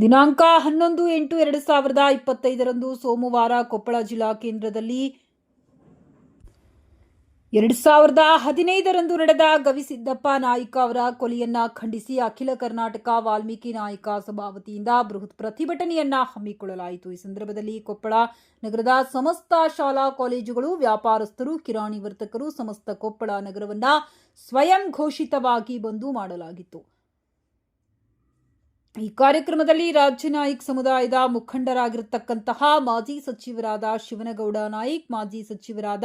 ದಿನಾಂಕ ಹನ್ನೊಂದು ಎಂಟು ಎರಡು ಸಾವಿರದ ಇಪ್ಪತ್ತೈದರಂದು ಸೋಮವಾರ ಕೊಪ್ಪಳ ಜಿಲ್ಲಾ ಕೇಂದ್ರದಲ್ಲಿ ಎರಡು ಸಾವಿರದ ಹದಿನೈದರಂದು ನಡೆದ ಗವಿಸಿದ್ದಪ್ಪ ನಾಯ್ಕ ಅವರ ಕೊಲೆಯನ್ನ ಖಂಡಿಸಿ ಅಖಿಲ ಕರ್ನಾಟಕ ವಾಲ್ಮೀಕಿ ನಾಯಕ ಸಭಾ ವತಿಯಿಂದ ಬೃಹತ್ ಪ್ರತಿಭಟನೆಯನ್ನ ಹಮ್ಮಿಕೊಳ್ಳಲಾಯಿತು. ಈ ಸಂದರ್ಭದಲ್ಲಿ ಕೊಪ್ಪಳ ನಗರದ ಸಮಸ್ತ ಶಾಲಾ ಕಾಲೇಜುಗಳು ವ್ಯಾಪಾರಸ್ಥರು, ಕಿರಾಣಿ ವರ್ತಕರು ಸಮಸ್ತ ಕೊಪ್ಪಳ ನಗರವನ್ನ ಸ್ವಯಂ ಘೋಷಿತವಾಗಿ ಬಂದು ಮಾಡಲಾಗಿತ್ತು. ಈ ಕಾರ್ಯಕ್ರಮದಲ್ಲಿ ರಾಜ್ಯ ನಾಯಕ್ ಸಮುದಾಯದ ಮುಖಂಡರಾಗಿರತಕ್ಕಂತಹ ಮಾಜಿ ಸಚಿವರಾದ ಶಿವನಗೌಡ ನಾಯ್ಕ್, ಮಾಜಿ ಸಚಿವರಾದ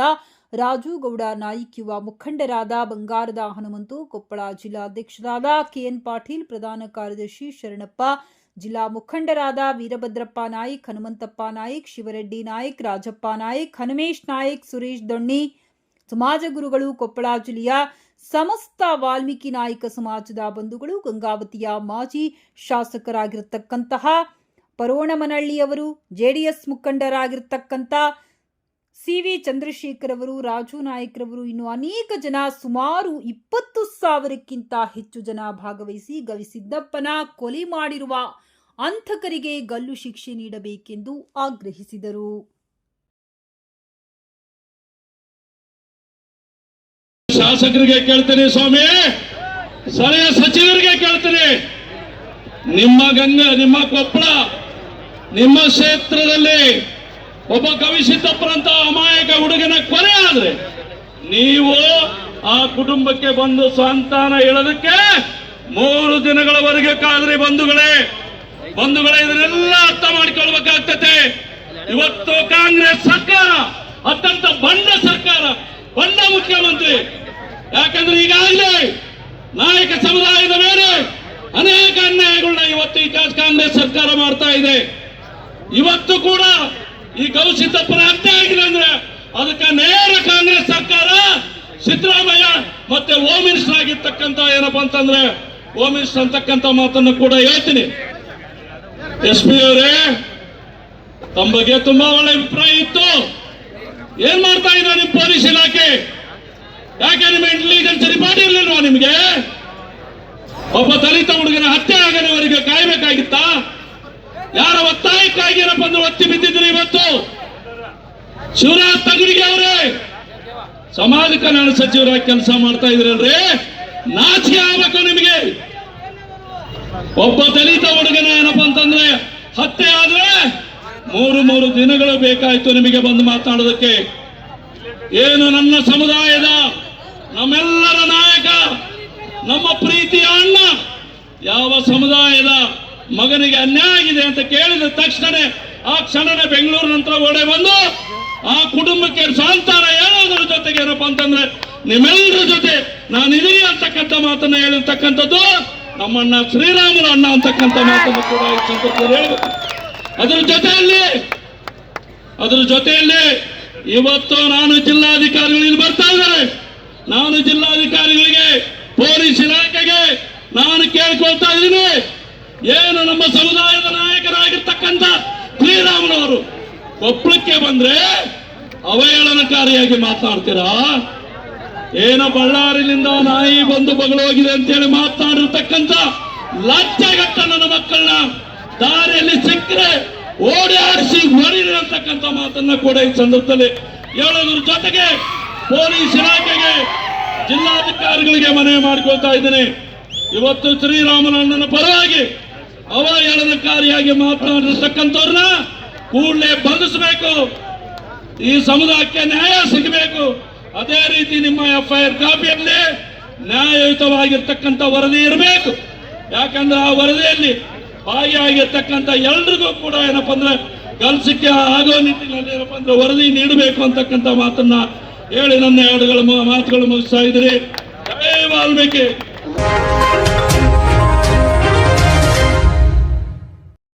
ರಾಜು ಗೌಡ ನಾಯ್ಕ್ ಯುವ ಮುಖಂಡರಾದ ಬಂಗಾರದ ಹನುಮಂತು, ಕೊಪ್ಪಳ ಜಿಲ್ಲಾಧ್ಯಕ್ಷರಾದ ಕೆಎನ್ ಪಾಟೀಲ್, ಪ್ರಧಾನ ಕಾರ್ಯದರ್ಶಿ ಶರಣಪ್ಪ, ಜಿಲ್ಲಾ ಮುಖಂಡರಾದ ವೀರಭದ್ರಪ್ಪ ನಾಯ್ಕ್, ಹನುಮಂತಪ್ಪ ನಾಯ್ಕ್, ಶಿವರೆಡ್ಡಿ ನಾಯ್ಕ್, ರಾಜಪ್ಪ ನಾಯ್ಕ್, ಹನುಮೇಶ್ ನಾಯ್ಕ್, ಸುರೇಶ್ ದೊಣ್ಣಿ ಸಮಾಜ ಗುರುಗಳು ಕೊಪ್ಪಳ ಜಿಲ್ಲೆಯ ಸಮಸ್ತ ವಾಲ್ಮೀಕಿ ನಾಯಕ ಸಮಾಜದ ಬಂಧುಗಳು, ಗಂಗಾವತಿಯ ಮಾಜಿ ಶಾಸಕರಾಗಿರತಕ್ಕಂತಹ ಪರೋಣಮನಹಳ್ಳಿಯವರು ಜೆಡಿಎಸ್ ಮುಖಂಡರಾಗಿರ್ತಕ್ಕಂಥ ಸಿ ವಿ ಚಂದ್ರಶೇಖರ್ ಅವರು ರಾಜು ನಾಯಕ್ರವರು, ಇನ್ನು ಅನೇಕ ಜನ ಸುಮಾರು ಇಪ್ಪತ್ತು ಸಾವಿರಕ್ಕಿಂತ ಹೆಚ್ಚು ಜನ ಭಾಗವಹಿಸಿ ಗವಿಸಿದ್ದಪ್ಪನ ಕೊಲೆ ಮಾಡಿರುವ ಅಂಥಕರಿಗೆ ಗಲ್ಲು ಶಿಕ್ಷೆ ನೀಡಬೇಕೆಂದು ಆಗ್ರಹಿಸಿದರು. ಶಾಸಕರಿಗೆ ಕೇಳ್ತೀನಿ ಸ್ವಾಮಿ. ಸ್ಥಳೀಯ ಸಚಿವರಿಗೆ ಕೇಳ್ತೀನಿ. ನಿಮ್ಮ ಗಂಗ, ನಿಮ್ಮ ಕೊಪ್ಪಳ, ನಿಮ್ಮ ಕ್ಷೇತ್ರದಲ್ಲಿ ಒಬ್ಬ ಕವಿಸಿದ್ದಪ್ಪರಂತ ಅಮಾಯಕ ಹುಡುಗನ ಕೊನೆ ಆದ್ರೆ ನೀವು ಆ ಕುಟುಂಬಕ್ಕೆ ಬಂದು ಸಂತಾನ ಹೇಳೋದಕ್ಕೆ ಮೂರು ದಿನಗಳವರೆಗೆ ಕಾದ್ರಿ ಬಂಧುಗಳೇ. ಬಂಧುಗಳೇ, ಇದನ್ನೆಲ್ಲ ಅರ್ಥ ಮಾಡಿಕೊಳ್ಬೇಕಾಗ್ತದೆ ಇವತ್ತು ಕಾಂಗ್ರೆಸ್ ಸರ್ಕಾರ, ಅತ್ಯಂತ ಬಂಡ ಸರ್ಕಾರ, ಬಂಡ ಮುಖ್ಯಮಂತ್ರಿ ಯಾಕಂದ್ರೆ ಈಗಾಗಲೇ ನಾಯಕ ಸಮುದಾಯದ ಮೇಲೆ ಅನೇಕ ಅನ್ಯಾಯಗಳನ್ನ ಇವತ್ತು ಈ ಕಾಂಗ್ರೆಸ್ ಸರ್ಕಾರ ಮಾಡ್ತಾ ಇದೆ. ಇವತ್ತು ಕೂಡ ಈ ಗೌಸಿದ್ದಪ್ಪನ ಹತ್ಯೆ ಆಗಿದೆ ಅಂದ್ರೆ ಅದಕ್ಕೆ ನೇರ ಕಾಂಗ್ರೆಸ್ ಸರ್ಕಾರ ಸಿದ್ದರಾಮಯ್ಯ ಮತ್ತೆ ಹೋಮ್ ಮಿನಿಸ್ಟರ್ ಆಗಿರ್ತಕ್ಕಂಥ ಏನಪ್ಪಾ ಅಂತಂದ್ರೆ ಹೋಮ್ ಮಿನಿಸ್ಟರ್ ಅಂತಕ್ಕಂಥ ಮಾತನ್ನು ಕೂಡ ಹೇಳ್ತೀನಿ. ಎಸ್ ಪಿ ಅವರೇ ತಮ್ಮ ಬಗ್ಗೆ ತುಂಬಾ ಒಳ್ಳೆ ಅಭಿಪ್ರಾಯ ಇತ್ತು. ಏನ್ ಮಾಡ್ತಾ ಇದ್ದಾರೆ ಪೊಲೀಸ್ ಇಲಾಖೆ? ಯಾಕೆ ನಿಮ್ಮ ಇಂಟೆಲಿಜೆನ್ಸ್ ರಿಪಾರ್ಟ್ ಇರಲಿಲ್ವಾ ನಿಮಗೆ? ಒಬ್ಬ ದಲಿತ ಹುಡುಗನ ಹತ್ಯೆ ಆಗನವರಿಗೆ ಕಾಯಬೇಕಾಗಿತ್ತಾ? ಯಾರ ಒತ್ತಾಯಕ್ಕಾಗಿ ಏನಪ್ಪ ಅಂದ್ರೆ ಒತ್ತಿ ಬಿದ್ದಿದ್ರಿ ಇವತ್ತು? ಶಿವರಾಜ್ ತಗಡಿಗೆ ಅವರೇ! ಸಮಾಜ ಕಲ್ಯಾಣ ಸಚಿವರಾಗಿ ಕೆಲಸ ಮಾಡ್ತಾ ಇದ್ರಲ್ರಿ? ನಾಚಿಕೆ ಆಗ್ಬೇಕು ನಿಮಗೆ! ಒಬ್ಬ ದಲಿತ ಹುಡುಗನ ಏನಪ್ಪ ಅಂತಂದ್ರೆ ಹತ್ಯೆ ಆದ್ರೆ ಮೂರು ಮೂರು ದಿನಗಳು ಬೇಕಾಯ್ತು ನಿಮಗೆ ಬಂದು ಮಾತಾಡೋದಕ್ಕೆ. ಏನು ನನ್ನ ಸಮುದಾಯದ ನಮ್ಮೆಲ್ಲರ ನಾಯಕ ನಮ್ಮ ಅಣ್ಣ ಯಾವ ಸಮುದಾಯದ ಮಗನಿಗೆ ಅನ್ಯಾಯ ಆಗಿದೆ ಅಂತ ಕೇಳಿದ ತಕ್ಷಣ ಆ ಕ್ಷಣನೇ ಬೆಂಗಳೂರು ನಂತರ ಓಡೆ ಬಂದು ಆ ಕುಟುಂಬಕ್ಕೆ ಸಾಂತಾನ ಹೇಳೋದ್ರ ಜೊತೆಗೆ ಏನಪ್ಪ ಅಂತಂದ್ರೆ ನಿಮ್ಮೆಲ್ಲರ ಜೊತೆ ನಾನು ಇದೀನಿ ಅಂತಕ್ಕಂಥ ಮಾತನ್ನ ಹೇಳಿರ್ತಕ್ಕಂಥದ್ದು ನಮ್ಮಣ್ಣ ಶ್ರೀರಾಮನ ಅಣ್ಣ ಅಂತಕ್ಕಂಥ ಮಾತನ್ನು ಕೂಡ ಹೇಳ್ಬೇಕು. ಅದ್ರ ಜೊತೆಯಲ್ಲಿ ಅದ್ರ ಜೊತೆಯಲ್ಲಿ ಇವತ್ತು ನಾನು ಜಿಲ್ಲಾಧಿಕಾರಿಗಳು ಇಲ್ಲಿ ಬರ್ತಾ ಇದ್ದಾರೆ. ನಾನು ಜಿಲ್ಲಾಧಿಕಾರಿಗಳಿಗೆ ಪೊಲೀಸ್ ಇಲಾಖೆಗೆ ನಾನು ಕೇಳ್ಕೊಳ್ತಾ ಇದ್ದೀನಿ. ಏನು ನಮ್ಮ ಸಮುದಾಯದ ನಾಯಕರಾಗಿರ್ತಕ್ಕಂಥ ಶ್ರೀರಾಮನವರು ಕೊಪ್ಪಳಕ್ಕೆ ಬಂದ್ರೆ ಅವಹೇಳನಕಾರಿಯಾಗಿ ಮಾತನಾಡ್ತೀರಾ ಏನೋ ಬಳ್ಳಾರಿನಿಂದ ನಾಯಿ ಬಂದು ಬಗಳೋಗಿದೆ ಅಂತೇಳಿ ಮಾತನಾಡಿರ್ತಕ್ಕಂಥ ಲಜ್ಜೆಗಟ್ಟ ನನ್ನ ಮಕ್ಕಳನ್ನ ದಾರಿಯಲ್ಲಿ ಸಿಕ್ಕರೆ ಓಡಿ ಆಡಿಸಿ ಅಂತಕ್ಕಂಥ ಮಾತನ್ನ ಕೂಡ ಈ ಸಂದರ್ಭದಲ್ಲಿ ಹೇಳೋದ್ರ ಜೊತೆಗೆ ಪೊಲೀಸ್ ಇಲಾಖೆಗೆ ಜಿಲ್ಲಾಧಿಕಾರಿಗಳಿಗೆ ಮನವಿ ಮಾಡಿಕೊಳ್ತಾ ಇದ್ದೇನೆ. ಇವತ್ತು ಶ್ರೀರಾಮನಣ್ಣನ ಪರವಾಗಿ ಅವಹೇಳನಕಾರಿಯಾಗಿ ಮಾತನಾಡಿರ್ತಕ್ಕಂಥವ್ರನ್ನ ಕೂಡಲೇ ಬಂಧಿಸಬೇಕು. ಈ ಸಮುದಾಯಕ್ಕೆ ನ್ಯಾಯ ಸಿಗಬೇಕು. ಅದೇ ರೀತಿ ನಿಮ್ಮ ಎಫ್ಐಆರ್ ಕಾಪಿಯಲ್ಲಿ ನ್ಯಾಯಯುತವಾಗಿರ್ತಕ್ಕಂಥ ವರದಿ ಇರಬೇಕು. ಯಾಕಂದ್ರೆ ಆ ವರದಿಯಲ್ಲಿ ಭಾಗಿಯಾಗಿರ್ತಕ್ಕಂಥ ಎಲ್ರಿಗೂ ಕೂಡ ಏನಪ್ಪ ಅಂದ್ರೆ ಕೆಲಸಕ್ಕೆ ಆಗೋ ನಿಟ್ಟಿನಲ್ಲಿ ಏನಪ್ಪ ಅಂದ್ರೆ ವರದಿ ನೀಡಬೇಕು ಅಂತಕ್ಕಂಥ ಮಾತನ್ನ ಹೇಳಿ ನನ್ನ ಎರಡುಗಳ ಮಾತುಗಳು ಮುಗಿಸ್ತಾ ಇದ್ರಿ ವಾಲ್ಮೀಕಿ!